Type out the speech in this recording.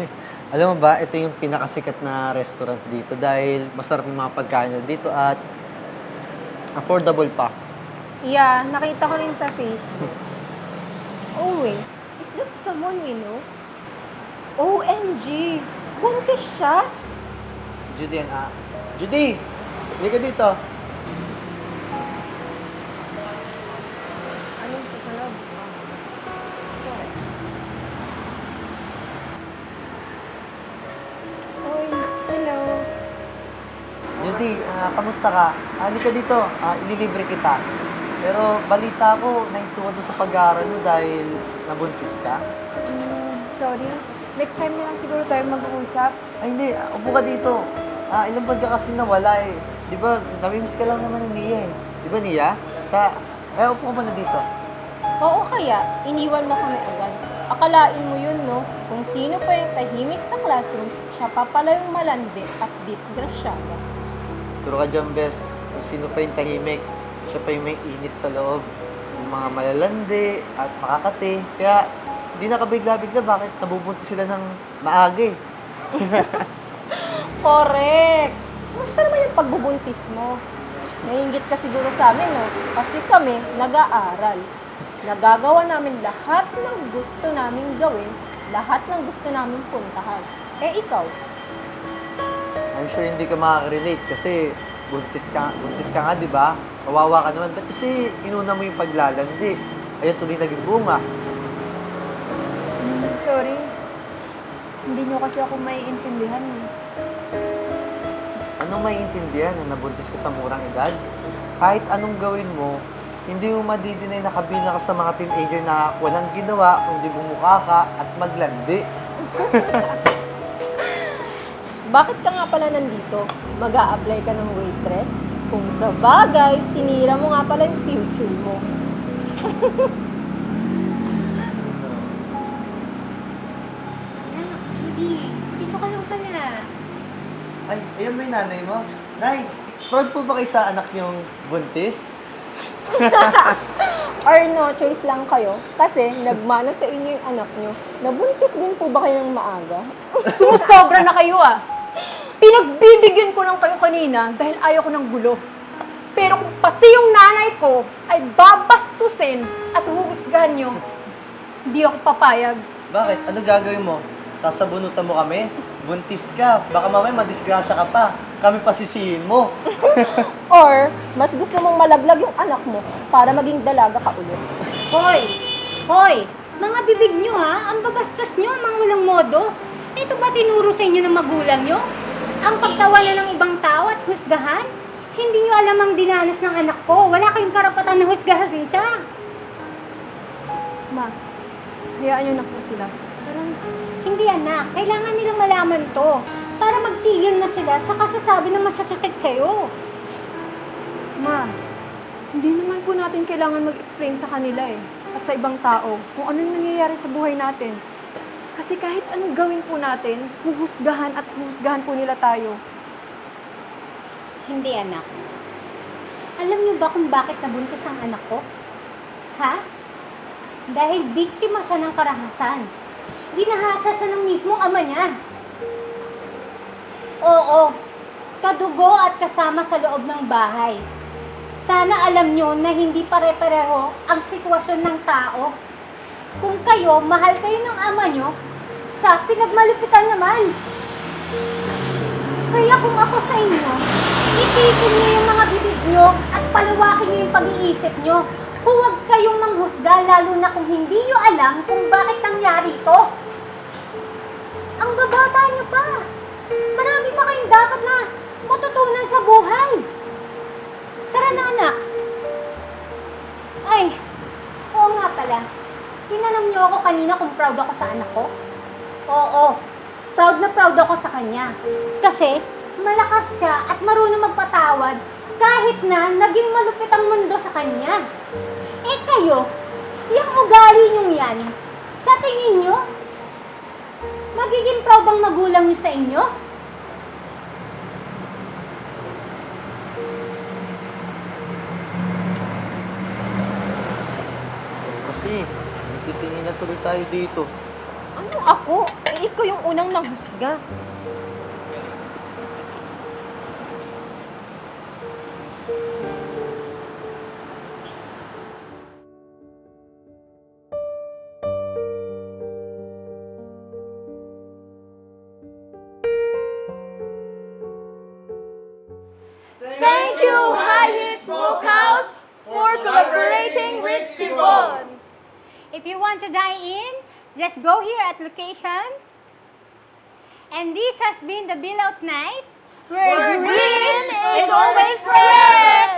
Alam mo ba, ito yung pinakasikat na restaurant dito dahil masarap yung mga pagkain nila dito at affordable pa. Yeah, nakita ko rin sa Facebook. Oh wait, is that someone we know? OMG! Buntis siya? Si Judy yan, ah. Judy! Hindi ka dito. Judy, ah, kamusta ka? Ali ka dito. Ah, ililibre kita. Pero balita ko, nahinto ka doon sa pag-aaral mo dahil nabuntis ka. Mm, sorry. Next time na lang siguro tayo mag-uusap. Ay hindi, ah, upo ka dito. Ah, ilang buwan ka kasi nawala eh. Di ba, namimiss ka lang naman ni Nia eh. Di ba Nia? Kaya, kaya upo ka muna dito. Oo kaya, iniwan mo kami agad. Akalain mo yun, no? Kung sino pa yung tahimik sa classroom, siya pa pala yung malandi at disgrasyada. Turo ka dyan, Bes. Kung sino pa yung tahimik, siya pa yung may init sa loob. Yung mga malalandi at makakati. Kaya, di nakabigla-bigla bakit nabubuntis sila ng maaga eh. Correct! Basta naman yung pagbubuntis mo. Naiingit ka siguro sa amin, no? Kasi kami, nag-aaral. Nagagawa namin lahat ng gusto namin gawin, lahat ng gusto namin puntahan. Eh, ikaw, I'm sure hindi ka makaka-relate kasi buntis ka, buntis ka nga, di ba? Kawawa ka naman. Ba't kasi inuna mo yung paglalandi? Ayun tuloy naging bunga. Mm, sorry. Hindi nyo kasi ako maiintindihan. eh. Anong maiintindihan na nabuntis ka sa murang edad? Kahit anong gawin mo, hindi mo madidinay na kabilang ka sa mga teenager na walang ginawa, kundi bumukha ka at maglandi. bakit ka nga pala nandito? mag apply ka ng waitress? Kung sa bagay, sinira mo nga pala yung future mo. Anak, hindi. Dito ka lang pala. Ay, ayun may nanay mo. Nay, proud po ba kayo sa anak niyong buntis? Or no choice lang kayo kasi nagmana sa inyo yung anak nyo. Nabuntis din po ba kayo ng maaga? Sumusobra na kayo ah! Pinagbibigyan ko lang kayo kanina dahil ayaw ko ng gulo. Pero kung pati yung nanay ko ay babastusin at huhusgahan nyo, hindi ako papayag. Bakit? Ano gagawin mo? Sasabunutan mo kami? Buntis ka. Baka mamaya madisgrasya ka pa. Kami pasisihin mo. Or mas gusto mong malaglag yung anak mo para maging dalaga ka ulit. Hoy! Hoy! Mga bibig nyo ha? Ang babastos nyo, mga walang modo. Ito ba tinuro sa inyo ng magulang nyo? Ang pagtawanan ng ibang tao at husgahan? Hindi nyo alam ang dinanas ng anak ko. Wala kayong karapatan na husgahan siya. Ma, hayaan nyo na po sila. Parang, hindi anak. Kailangan nilang malaman to. Para magtigil na sila sa kasasabi ng masasakit sa'yo. Ma, hindi naman po natin kailangan mag-explain sa kanila eh. At sa ibang tao kung anong nangyayari sa buhay natin. Kasi kahit anong gawin po natin, huhusgahan at huhusgahan po nila tayo. Hindi, anak. Alam niyo ba kung bakit nabuntis ang anak ko? Ha? Dahil biktima siya ng karahasan. Ginahasa siya ng mismong ama niya. Oo, kadugo at kasama sa loob ng bahay. Sana alam niyo na hindi pare-pareho ang sitwasyon ng tao. Kung kayo, mahal kayo ng ama niyo, siya pinagmalupitan naman. Kaya kung ako sa inyo, itigil niyo yung mga bibig niyo at palawakin niyo yung pag-iisip niyo. Huwag kayong manghusga lalo na kung hindi niyo alam kung bakit nangyari ito. Ang babata niyo pa. Marami pa kayong dapat na matutunan sa buhay. Tara na anak. Ay, oo nga pala. Tinanong niyo ako kanina kung proud ako sa anak ko. Oo, proud na proud ako sa kanya. Kasi malakas siya at marunong magpatawad kahit na naging malupit ang mundo sa kanya. Eh kayo, yung ugali niyong yan, sa tingin niyo, magiging proud ang magulang niyo sa inyo? Kasi, nagtitingin na tuloy tayo dito. Ano ako? Eh, ikaw yung unang nanghusga. Thank you, Hyatt Smokehouse, for collaborating with Tibon. If you want to dine in, just go here at location. And this has been the Bill Out Night, Where green is always fresh!